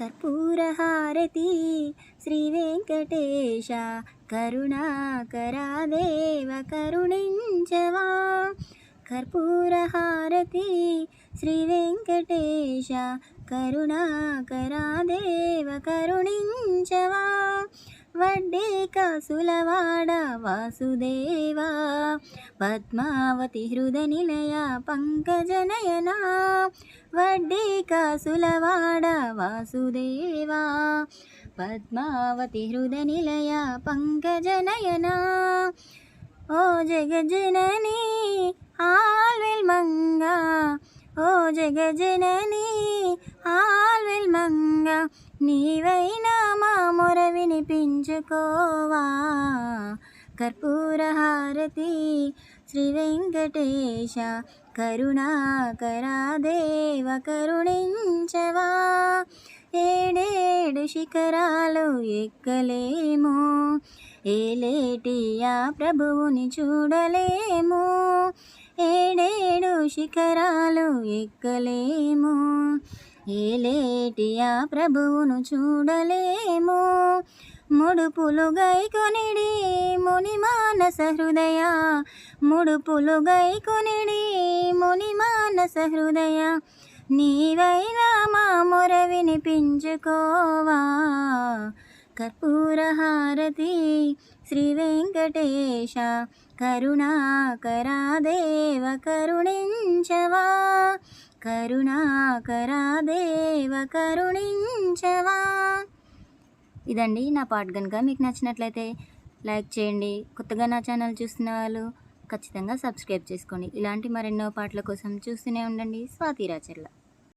కర్పూరహారతి శ్రీ వెంకటేశ కరుణాకరాదేవ కరుణించవా. కర్పూరహారతి శ్రీ వెంకటేశ కరుణాకరాదేవ కరుణించవా. వడ్డే కాసులవాడ వాసుదేవా పద్మావతి హృదయ నిలయ పంకజనయనా వడ్డే కాసులవాడ వాసుదేవా పద్మావతి హృదయ నిలయ పంకజనయనా ఓ జగజనని ఆల్వెల్ మంగా. ఓ జగజనని ఆల్వెల్ మంగా. నీవైనా మామూలు వినిపించుకోవా కర్పూరహారతి శ్రీ వెంకటేశ కరుణాకరాదేవ కరుణించవా? ఏడేడు శిఖరాలు ఎక్కలేము ఏలేటియా ప్రభువుని చూడలేము ఏడేడు శిఖరాలు ఎక్కలేము. ఏలేటియా ప్రభువును చూడలేము. ముడుపులు గైకొనిడి ముని మానస హృదయ. ముడుపులు గైకొనిడి ముని మానస హృదయ. నీవైనా మా మొర వినిపించుకోవా కర్పూరహారతి శ్రీ వెంకటేశ కరుణాకరా దేవ కరుణించవా. కరుణాకరాదేవ కరుణించవా. ఇదండి నా పాట కనుక మీకు నచ్చినట్లయితే లైక్ చేయండి. కొత్తగా నా ఛానల్ చూస్తున్న వాళ్ళు ఖచ్చితంగా సబ్స్క్రైబ్ చేసుకోండి. ఇలాంటి మరెన్నో పాటల కోసం చూస్తూనే ఉండండి. స్వాతిరాచర్ల